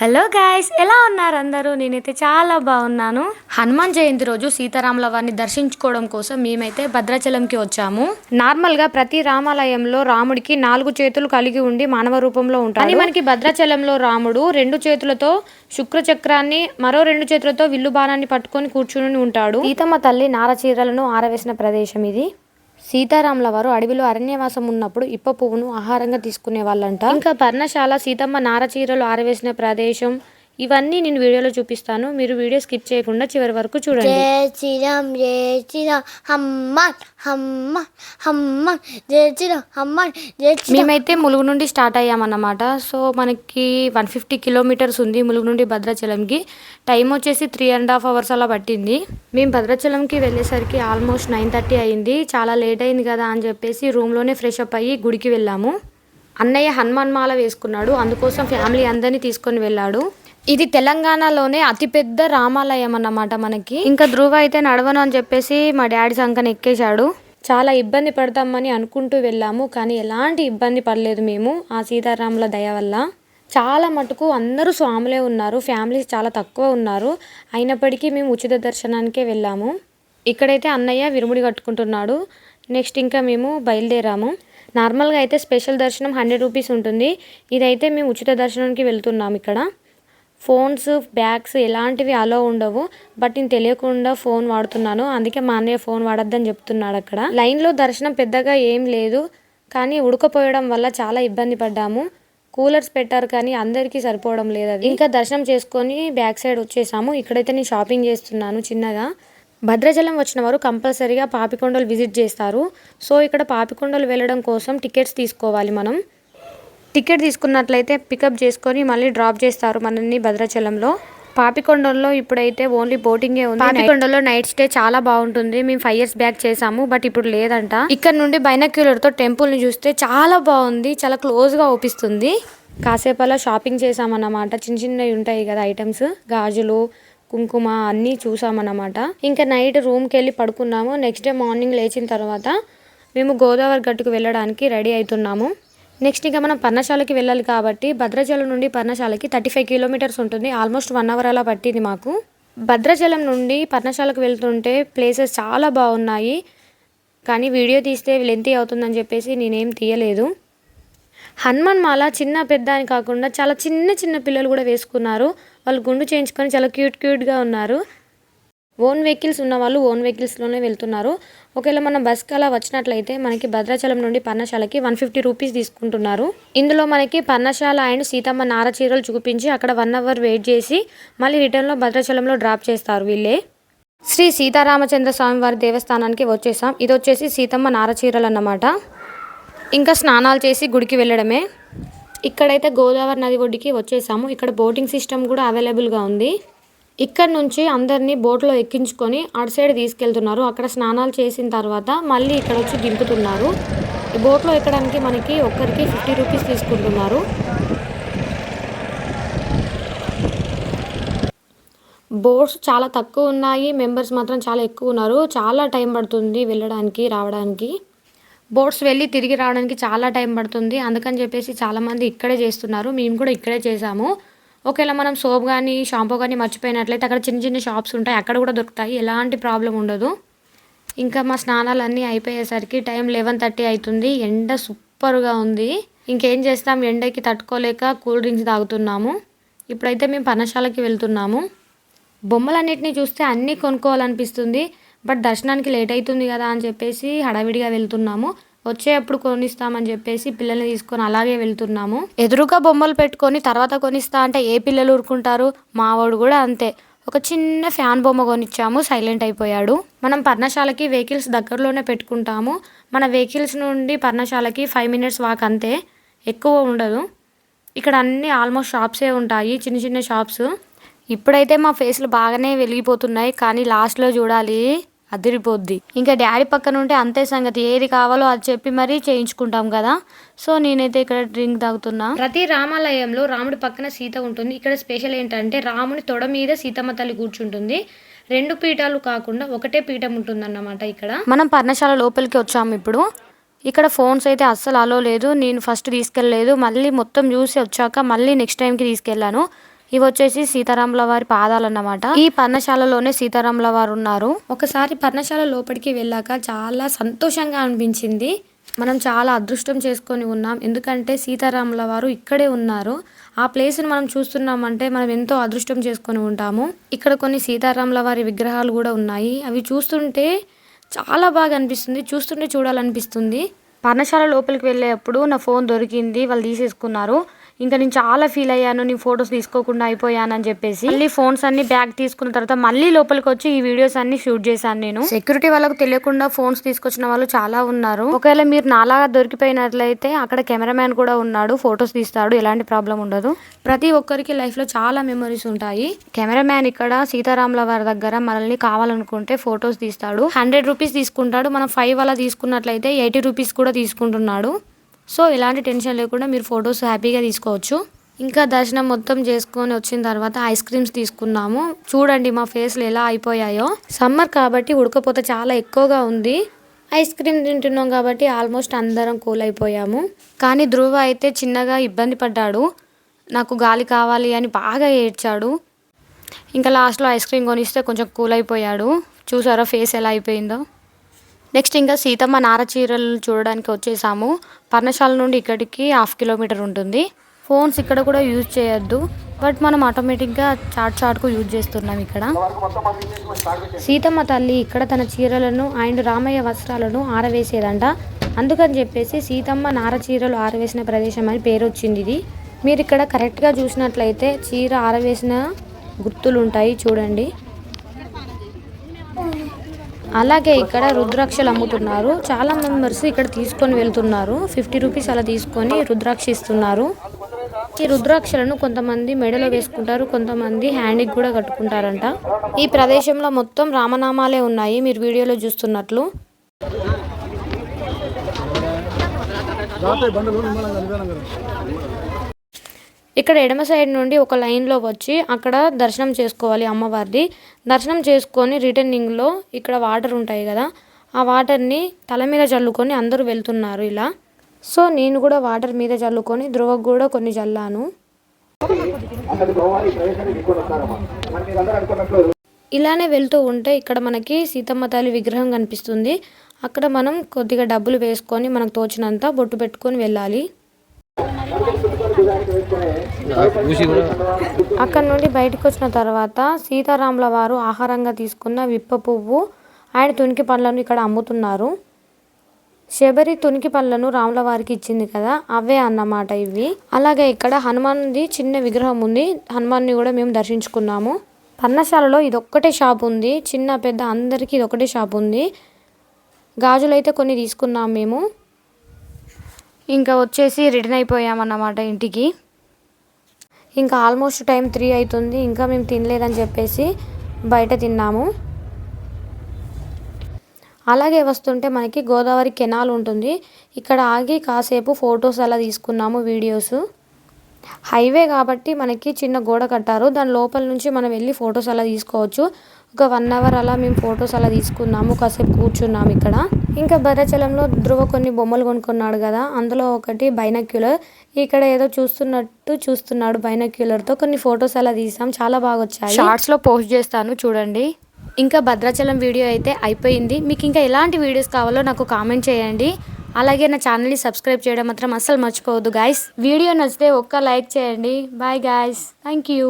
Hello guys ఎలా ఉన్నారు అందరూ? నేనైతే చాలా బాగున్నాను. హనుమాన్ జయంతి రోజు సీతారాముల వారిని దర్శించుకోవడం కోసం మేమైతే భద్రాచలంకి వచ్చాము. నార్మల్గా ప్రతి రామాలయంలో రాముడికి నాలుగు చేతులు కలిగి ఉండి మానవ రూపంలో ఉంటాడు. మనకి భద్రాచలంలో రాముడు రెండు చేతులతో శుక్రచక్రాన్ని మరో రెండు చేతులతో విల్లు బాణాన్ని పట్టుకొని కూర్చుని ఉంటాడు. సీతమ్మ తల్లి నార చీరలను ఆరవేసిన ప్రదేశం ఇది. సీతారాముల వారు అడవిలో అరణ్యవాసం ఉన్నప్పుడు ఇప్ప పువ్వును ఆహారంగా తీసుకునే వాళ్ళంట ఇంకా పర్ణశాల సీతమ్మ నార చీరలు ఆరవేసిన ప్రదేశం ఇవన్నీ నేను వీడియోలో చూపిస్తాను. మీరు వీడియో స్కిప్ చేయకుండా చివరి వరకు చూడండి. జయ శ్రీరామ్ జయ శ్రీరామ్ హమ్మన్ హమ్మన్ హమ్మన్ జయ శ్రీరామ్ హమ్మన్ జయ శ్రీరామ్. మేమైతే ములుగు నుండి స్టార్ట్ అయ్యామన్నమాట. సో మనకి వన్ ఫిఫ్టీ కిలోమీటర్స్ ఉంది ములుగు నుండి భద్రాచలంకి. టైం వచ్చేసి త్రీ అండ్ హాఫ్ అవర్స్ అలా పట్టింది. మేము భద్రాచలంకి వెళ్ళేసరికి ఆల్మోస్ట్ నైన్ థర్టీ అయింది. చాలా లేట్ అయింది కదా అని చెప్పేసి రూమ్లోనే ఫ్రెష్ అప్ అయ్యి గుడికి వెళ్ళాము. అన్నయ్య హనుమాన్ మాల వేసుకున్నాడు. అందుకోసం ఫ్యామిలీ అందరినీ తీసుకొని వెళ్ళాడు. ఇది తెలంగాణలోనే అతిపెద్ద రామాలయం అన్నమాట మనకి. ఇంకా ధ్రువ అయితే నడవను అని చెప్పేసి మా డాడీ సంకన ఎక్కేశాడు. చాలా ఇబ్బంది పడతామని అనుకుంటూ వెళ్ళాము కానీ ఎలాంటి ఇబ్బంది పడలేదు మేము ఆ సీతారాముల దయ వల్ల. చాలా మటుకు అందరూ స్వాములే ఉన్నారు ఫ్యామిలీస్ చాలా తక్కువ ఉన్నారు. అయినప్పటికీ మేము ఉచిత దర్శనానికే వెళ్ళాము. ఇక్కడైతే అన్నయ్య విరుముడి కట్టుకుంటున్నాడు. నెక్స్ట్ ఇంకా మేము బయలుదేరాము. నార్మల్గా అయితే స్పెషల్ దర్శనం హండ్రెడ్ రూపీస్ ఉంటుంది. ఇదైతే మేము ఉచిత దర్శనానికి వెళ్తున్నాం ఇక్కడ. ఫోన్స్ బ్యాగ్స్ ఎలాంటివి అలో ఉండవు. బట్ నేను తెలియకుండా ఫోన్ వాడుతున్నాను. అందుకే మా అన్నయ్య ఫోన్ వాడొద్దని చెప్తున్నాడు అక్కడ. లైన్లో దర్శనం పెద్దగా ఏం లేదు. కానీ ఉడకపోయడం వల్ల చాలా ఇబ్బంది పడ్డాము. కూలర్స్ పెట్టారు కానీ అందరికీ సరిపోవడం లేదు అది ఇంకా దర్శనం చేసుకొని బ్యాక్ సైడ్ వచ్చేసాము. ఇక్కడైతే నేను షాపింగ్ చేస్తున్నాను చిన్నగా. భద్రాచలం వచ్చిన వారు కంపల్సరీగా పాపికొండలు విజిట్ చేస్తారు. సో ఇక్కడ పాపికొండలు వెళ్ళడం కోసం టికెట్స్ తీసుకోవాలి మనం. టికెట్ తీసుకున్నట్లయితే పికప్ చేసుకొని మళ్ళీ డ్రాప్ చేస్తారు మనల్ని భద్రాచలంలో. పాపికొండల్లో ఇప్పుడైతే ఓన్లీ బోటింగే ఉంది. పాపికొండలో నైట్ స్టే చాలా బాగుంటుంది. మేము ఫైవ్ ఇయర్స్ బ్యాక్ చేసాము బట్ ఇప్పుడు లేదంట. ఇక్కడ నుండి బైనక్యులర్తో టెంపుల్ని చూస్తే చాలా బాగుంది. చాలా క్లోజ్గా ఓపిస్తుంది కాసేపు అలా షాపింగ్ చేసామన్నమాట. చిన్న చిన్నవి ఉంటాయి కదా ఐటమ్స్. గాజులు కుంకుమ అన్నీ చూసామన్నమాట. ఇంకా నైట్ రూమ్కి వెళ్ళి పడుకున్నాము. నెక్స్ట్ డే మార్నింగ్ లేచిన తర్వాత మేము గోదావరి గట్టుకు వెళ్ళడానికి రెడీ అవుతున్నాము. నెక్స్ట్ ఇంకా మనం పర్ణశాలకి వెళ్ళాలి కాబట్టి భద్రాచలం నుండి పర్ణశాలకి థర్టీ ఫైవ్ కిలోమీటర్స్ ఉంటుంది. ఆల్మోస్ట్ వన్ అవర్ అలా పట్టింది మాకు. భద్రాచలం నుండి పర్ణశాలకు వెళ్తుంటే ప్లేసెస్ చాలా బాగున్నాయి. కానీ వీడియో తీస్తే లెంతీ అవుతుందని చెప్పేసి నేనేం తీయలేదు. హనుమాన్ మాల చిన్న పెద్ద అని కాకుండా చాలా చిన్న చిన్న పిల్లలు కూడా వేసుకున్నారు. వాళ్ళు గుండు చేయించుకొని చాలా క్యూట్ క్యూట్గా ఉన్నారు. ఓన్ వెహికల్స్ ఉన్న వాళ్ళు ఓన్ వెహికల్స్లోనే వెళ్తున్నారు. ఒకవేళ మనం బస్కి అలా వచ్చినట్లయితే మనకి భద్రాచలం నుండి పర్ణశాలకి వన్ ఫిఫ్టీ రూపీస్ తీసుకుంటున్నారు. ఇందులో మనకి పర్ణశాల అండ్ సీతమ్మ నార చీరలు చూపించి అక్కడ వన్ అవర్ వెయిట్ చేసి మళ్ళీ రిటర్న్లో భద్రాచలంలో డ్రాప్ చేస్తారు వీళ్ళే. శ్రీ సీతారామచంద్ర స్వామి వారి దేవస్థానానికి వచ్చేసాం. ఇది వచ్చేసి సీతమ్మ నార చీరలు అన్నమాట. ఇంకా స్నానాలు చేసి గుడికి వెళ్ళడమే. ఇక్కడైతే గోదావరి నది ఒడ్డుకి వచ్చేసాము. ఇక్కడ బోటింగ్ సిస్టమ్ కూడా అవైలబుల్గా ఉంది. ఇక్కడ నుంచి అందరినీ బోట్లో ఎక్కించుకొని అటు సైడ్ తీసుకెళ్తున్నారు. అక్కడ స్నానాలు చేసిన తర్వాత మళ్ళీ ఇక్కడ వచ్చి దింపుతున్నారు. ఈ బోట్లో ఎక్కడానికి మనకి ఒక్కరికి ఫిఫ్టీ రూపీస్ తీసుకుంటున్నారు. బోట్స్ చాలా తక్కువ ఉన్నాయి. మెంబర్స్ మాత్రం చాలా ఎక్కువ ఉన్నారు. చాలా టైం పడుతుంది వెళ్ళడానికి రావడానికి. బోట్స్ వెళ్ళి తిరిగి రావడానికి చాలా టైం పడుతుంది. అందుకని చెప్పేసి చాలామంది ఇక్కడే చేస్తున్నారు. మేము కూడా ఇక్కడే చేసాము ఒకవేళ మనం సోప్ కానీ షాంపూ కానీ మర్చిపోయినట్లయితే అక్కడ చిన్న చిన్న షాప్స్ ఉంటాయి. అక్కడ కూడా దొరుకుతాయి. ఎలాంటి ప్రాబ్లం ఉండదు. ఇంకా మా స్నానాలు అన్నీ అయిపోయేసరికి టైం లెవెన్ థర్టీ అవుతుంది ఎండ సూపర్గా ఉంది. ఇంకేం చేస్తాం? ఎండకి తట్టుకోలేక కూల్ డ్రింక్స్ తాగుతున్నాము. ఇప్పుడైతే మేము పనశాలకి వెళ్తున్నాము. బొమ్మలన్నిటిని చూస్తే అన్నీ కొనుక్కోవాలనిపిస్తుంది. బట్ దర్శనానికి లేట్ అవుతుంది కదా అని చెప్పేసి హడావిడిగా వెళ్తున్నాము. వచ్చేటప్పుడు కొనిస్తామని చెప్పేసి పిల్లల్ని తీసుకొని అలాగే వెళ్తున్నాము. ఎదురుగా బొమ్మలు పెట్టుకొని తర్వాత కొనిస్తా అంటే ఏ పిల్లలు ఊరుకుంటారు? మావాడు కూడా అంతే. ఒక చిన్న ఫ్యాన్ బొమ్మ కొనిచ్చాము సైలెంట్ అయిపోయాడు. మనం పర్ణశాలకి వెహికల్స్ దగ్గరలోనే పెట్టుకుంటాము. మన వెహికల్స్ నుండి పర్ణశాలకి ఫైవ్ మినిట్స్ వాక్ అంతే. ఎక్కువ ఉండదు. ఇక్కడ అన్ని ఆల్మోస్ట్ షాప్సే ఉంటాయి చిన్న చిన్న షాప్స్. ఇప్పుడైతే మా ఫేస్లు బాగానే వెలిగిపోతున్నాయి కానీ లాస్ట్లో చూడాలి. అదిరిపోద్ది. ఇంకా డాడీ పక్కన ఉంటే అంతే సంగతి. ఏది కావాలో అది చెప్పి మరీ చేయించుకుంటాం కదా. సో నేనైతే ఇక్కడ డ్రింక్ తాగుతున్నా. ప్రతి రామాలయంలో రాముడి పక్కన సీత ఉంటుంది. ఇక్కడ స్పెషల్ ఏంటంటే రాముని తొడ మీద సీతమ్మ తల్లి కూర్చుంటుంది. రెండు పీఠాలు కాకుండా ఒకటే పీఠం ఉంటుందన్నమాట ఇక్కడ. మనం పర్ణశాల లోపలికి వచ్చాము ఇప్పుడు. ఇక్కడ ఫోన్స్ అయితే అస్సలు అలో లేదు. నేను ఫస్ట్ తీసుకెళ్ళలేదు. మళ్ళీ మొత్తం చూసి వచ్చాక మళ్ళీ నెక్స్ట్ టైంకి తీసుకెళ్ళాను. ఇవి వచ్చేసి సీతారాముల వారి పాదాలు అన్నమాట ఈ పర్ణశాలలోనే సీతారాముల వారు ఉన్నారు. ఒకసారి పర్ణశాల లోపలికి వెళ్ళాక చాలా సంతోషంగా అనిపించింది. మనం చాలా అదృష్టం చేసుకొని ఉన్నాం. ఎందుకంటే సీతారాముల వారు ఇక్కడే ఉన్నారు. ఆ ప్లేస్ని మనం చూస్తున్నామంటే మనం ఎంతో అదృష్టం చేసుకొని ఉంటాము. ఇక్కడ కొన్ని సీతారాముల వారి విగ్రహాలు కూడా ఉన్నాయి. అవి చూస్తుంటే చాలా బాగా అనిపిస్తుంది. చూస్తుంటే చూడాలనిపిస్తుంది. పర్ణశాల లోపలికి వెళ్ళేటప్పుడు నా ఫోన్ దొరికింది. వాళ్ళు తీసేసుకున్నారు. ఇంకా నేను చాలా ఫీల్ అయ్యాను నేను ఫొటోస్ తీసుకోకుండా అయిపోయానని చెప్పేసి. మళ్ళీ ఫోన్స్ అన్ని బ్యాగ్ తీసుకున్న తర్వాత మళ్ళీ లోపలికి వచ్చి ఈ వీడియోస్ అన్ని షూట్ చేశాను నేను. సెక్యూరిటీ వాళ్ళకు తెలియకుండా ఫోన్స్ తీసుకొచ్చిన వాళ్ళు చాలా ఉన్నారు. ఒకవేళ మీరు నాలాగా దొరికిపోయినట్లయితే అక్కడ కెమెరామ్యాన్ కూడా ఉన్నాడు ఫొటోస్ తీస్తాడు ఎలాంటి ప్రాబ్లం ఉండదు. ప్రతి ఒక్కరికి లైఫ్లో చాలా మెమరీస్ ఉంటాయి. కెమెరామ్యాన్ ఇక్కడ సీతారాముల వారి దగ్గర మనల్ని కావాలనుకుంటే ఫొటోస్ తీస్తాడు. హండ్రెడ్ రూపీస్ తీసుకుంటాడు. మనం ఫైవ్ అలా తీసుకున్నట్లయితే ఎయిటీ రూపీస్ కూడా తీసుకుంటున్నాడు. సో ఇలాంటి టెన్షన్ లేకుండా మీరు ఫొటోస్ హ్యాపీగా తీసుకోవచ్చు. ఇంకా దర్శనం మొత్తం చేసుకొని వచ్చిన తర్వాత ఐస్ క్రీమ్స్ తీసుకున్నాము చూడండి మా ఫేస్లు ఎలా అయిపోయాయో. సమ్మర్ కాబట్టి ఉడకపోతే చాలా ఎక్కువగా ఉంది. ఐస్ క్రీమ్ తింటున్నాం కాబట్టి ఆల్మోస్ట్ అందరం కూల్ అయిపోయాము. కానీ ధ్రువ అయితే చిన్నగా ఇబ్బంది పడ్డాడు. నాకు గాలి కావాలి అని బాగా ఏడ్చాడు. ఇంకా లాస్ట్లో ఐస్ క్రీమ్ కొనిస్తే కొంచెం కూల్ అయిపోయాడు. చూసారా ఫేస్ ఎలా అయిపోయిందో? నెక్స్ట్ ఇంకా సీతమ్మ నార చీరలు చూడడానికి వచ్చేసాము. పర్ణశాల నుండి ఇక్కడికి హాఫ్ కిలోమీటర్ ఉంటుంది. ఫోన్స్ ఇక్కడ కూడా యూజ్ చేయొద్దు. బట్ మనం ఆటోమేటిక్గా చాట్ చాట్కు యూజ్ చేస్తున్నాం ఇక్కడ. సీతమ్మ తల్లి ఇక్కడ తన చీరలను అండ్ రామయ్య వస్త్రాలను ఆరవేసేదంట. అందుకని చెప్పేసి సీతమ్మ నార చీరలు ఆరవేసిన ప్రదేశం అని పేరు వచ్చింది ఇది. మీరు ఇక్కడ కరెక్ట్గా చూసినట్లయితే చీర ఆరవేసిన గుర్తులు ఉంటాయి. చూడండి. అలాగే ఇక్కడ రుద్రాక్షలు అమ్ముతున్నారు. చాలా మెంబర్స్ ఇక్కడ తీసుకొని వెళ్తున్నారు. ఫిఫ్టీ రూపీస్ అలా తీసుకొని రుద్రాక్ష ఇస్తున్నారు. ఈ రుద్రాక్షలను కొంతమంది మెడలో వేసుకుంటారు. కొంతమంది హ్యాండ్కి కూడా కట్టుకుంటారంట. ఈ ప్రదేశంలో మొత్తం రామనామాలే ఉన్నాయి. మీరు వీడియోలో చూస్తున్నట్లు. ఇక్కడ ఎడమ సైడ్ నుండి ఒక లైన్లో వచ్చి అక్కడ దర్శనం చేసుకోవాలి అమ్మవారిది. దర్శనం చేసుకొని రిటర్నింగ్లో ఇక్కడ వాటర్ ఉంటాయి కదా ఆ వాటర్ని తల మీద చల్లుకొని అందరూ వెళ్తున్నారు ఇలా. సో నేను కూడా వాటర్ మీద చల్లుకొని ధ్రువకు కూడా కొన్ని చల్లాను. ఇలానే వెళ్తూ ఉంటే ఇక్కడ మనకి సీతమ్మ తల్లి విగ్రహం కనిపిస్తుంది. అక్కడ మనం కొద్దిగా డబ్బులు వేసుకొని మనకు తోచినంత బొట్టు పెట్టుకొని వెళ్ళాలి. అక్కడ నుండి బయటకు వచ్చిన తర్వాత సీతారాముల వారు ఆహారంగా తీసుకున్న విప్ప పువ్వు ఆయన తునికి పండ్లను ఇక్కడ అమ్ముతున్నారు. శబరి తునికి పళ్ళను రాముల వారికి ఇచ్చింది కదా అవే అన్నమాట ఇవి. అలాగే ఇక్కడ హనుమాన్ది చిన్న విగ్రహం ఉంది హనుమాన్ని కూడా మేము దర్శించుకున్నాము. పర్ణశాలలో ఇదొక్కటే షాప్ ఉంది చిన్న పెద్ద అందరికీ ఇదొక్కటే షాప్ ఉంది. గాజులు అయితే కొన్ని తీసుకున్నాం మేము. ఇంకా వచ్చేసి రిటర్న్ అయిపోయామన్నమాట ఇంటికి. ఇంకా ఆల్మోస్ట్ టైం త్రీ అవుతుంది ఇంకా మేము తినలేదని చెప్పేసి బయట తిన్నాము. అలాగే వస్తుంటే మనకి గోదావరి కెనాల్ ఉంటుంది. ఇక్కడ ఆగి కాసేపు ఫొటోస్ అలా తీసుకున్నాము వీడియోస్. హైవే కాబట్టి మనకి చిన్న గోడ కట్టారు. దాని లోపల నుంచి మనం వెళ్ళి ఫొటోస్ అలా తీసుకోవచ్చు. ఒక వన్ అవర్ అలా మేము ఫొటోస్ అలా తీసుకున్నాము కాసేపు కూర్చున్నాము ఇక్కడ. ఇంకా భద్రాచలంలో ధ్రువ కొన్ని బొమ్మలు కొనుక్కున్నాడు కదా అందులో ఒకటి బైనక్యులర్. ఇక్కడ ఏదో చూస్తున్నట్టు చూస్తున్నాడు బైనక్యులర్తో. కొన్ని ఫొటోస్ అలా తీసాం చాలా బాగా వచ్చాయి షార్ట్స్లో పోస్ట్ చేస్తాను చూడండి. ఇంకా భద్రాచలం వీడియో అయితే అయిపోయింది. మీకు ఇంకా ఎలాంటి వీడియోస్ కావాలో నాకు కామెంట్ చేయండి. అలాగే నా ఛానల్ని సబ్స్క్రైబ్ చేయడం మాత్రం అస్సలు మర్చిపోవద్దు గాయస్ వీడియో నచ్చితే ఒక్క లైక్ చేయండి. Bye guys thank you